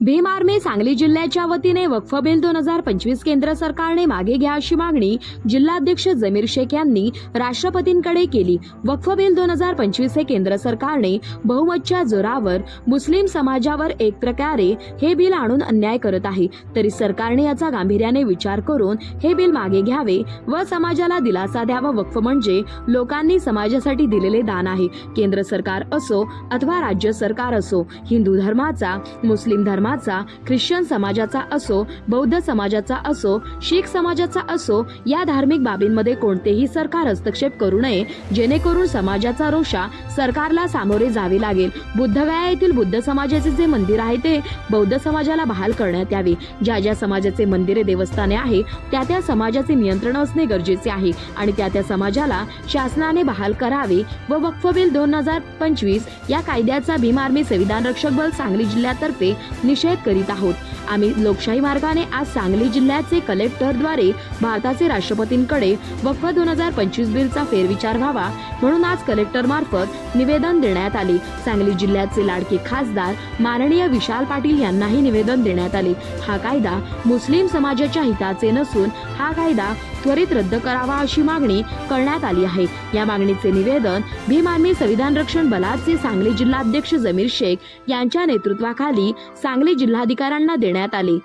Bhim army Sangli जिल्ह्याच्या वतीने वक्फ bill दोन हजार पंचवीस केंद्र सरकारने मागे घ्या अशी मागणी जिल्हाध्यक्ष जमीर शेख यांनी राष्ट्रपतींकडे केली. वक्फ बिल दोन हजार पंचवीस हे केंद्र सरकारने बहुमतच्या जोरावर मुस्लिम समाजावर एक प्रकारे हे बिल आणून अन्याय करत आहे. तरी सरकारने याचा गांभीर्याने विचार करून हे बिल मागे घ्यावे व समाजाला दिलासा द्यावा. वक्फ म्हणजे लोकांनी समाजासाठी दिलेले दान आहे. केंद्र सरकार असो अथवा राज्य सरकार असो हिंदू धर्माचा मुस्लिम धर्माचा ख्रिश्चन समाजाचा असो बौद्ध समाजाचा असो शीख समाजाचा असो या धार्मिक बाबींमध्ये कोणतेही सरकार हस्तक्षेप करू नये. जेणेकरून समाजाचा रोषा सरकारला सामोरे जावे लागेल. बुद्धगया येथील बुद्ध समाजाचे जे मंदिर आहे ते बौद्ध समाजाला बहाल करण्यात यावे. ज्या ज्या समाजाचे मंदिरे देवस्थाने आहे त्या त्या समाजाचे नियंत्रण असणे गरजेचे आहे आणि त्या त्या समाजाला शासनाने बहाल करावे व वक्फ बिल दोन हजार पंचवीस या कायद्याचा भीम आर्मी संविधान रक्षक बल सांगली जिल्ह्यातर्फे विषयक करीत आहोत. आम्ही लोकशाही मार्गाने आज सांगली जिल्ह्याचे कलेक्टरद्वारे भारताचे राष्ट्रपतींकडे वक्फ दोन हजार पंचवीस बिलचा फेरविचार व्हावा म्हणून आज कलेक्टर मार्फत निवेदन देण्यात आले. सांगली जिल्ह्याचे लाडके खासदार माननीय विशाल पाटील यांनाही निवेदन देण्यात आले. हा कायदा मुस्लिम समाजाच्या हिताचे नसून हा कायदा त्वरित रद्द करावा अशी मागणी करण्यात आली आहे. या मागणीचे निवेदन भीम आर्मी संविधान रक्षण बलाचे सांगली जिल्हाध्यक्ष जमीर शेख यांच्या नेतृत्वाखाली सांगली जिल्हाधिकाऱ्यांना देण्यात आले.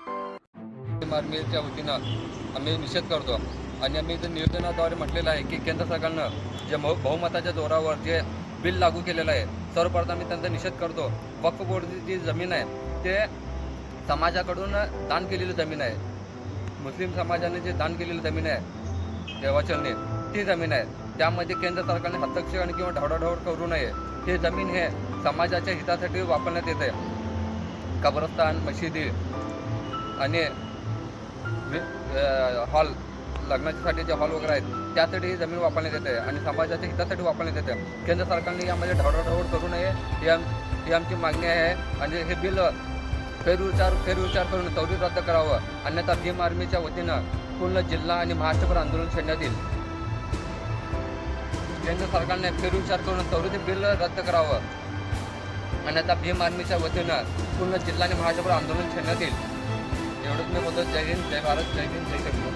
आर्मीच्या वतीनं आम्ही निषेध करतो आणि आम्ही इथं निवेदनाद्वारे म्हटलेलं आहे की केंद्र सरकारनं जे बहुमताच्या जोरावर जे बिल लागू केलेलं आहे सर्वप्रथम आम्ही त्यांचा निषेध करतो. वक्फ बोर्डची जी जमीन आहे ते समाजाकडून दान केलेली जमीन आहे. मुस्लिम समाजाने जे दान केलेली जमीन आहे देवाचलने ती जमीन आहे. त्यामध्ये केंद्र सरकारने हस्तक्षेप आणि किंवा ढवडाढवड करू नये. ही जमीन हे समाजाच्या हितासाठी वापरण्यात येते. कब्रस्तान मशिदी आणि हॉल लग्नाच्यासाठी जे हॉल वगैरे आहेत त्यासाठी ही जमीन वापरण्यात येते आणि समाजाच्या हितासाठी वापरण्यात येते. केंद्र सरकारने यामध्ये ढवडाढवड करू नये ही आमची मागणी आहे. आणि हे बिल फेरविचार फेरविचार करून त्वरित रद्द करावं. अन्यथा भीम आर्मीच्या वतीनं पूर्ण जिल्हा आणि महाराष्ट्रभर आंदोलन छेडण्यात येईल. केंद्र सरकारने फेरविचार करून त्वरित बिल रद्द करावं. अन्यथा भीम आर्मीच्या वतीनं पूर्ण जिल्हा आणि महाराष्ट्रभर आंदोलन छेडण्यात येईल. एवढंच मी बोलतो जय हिंद जय भारत जय हिंद जय कश्मीर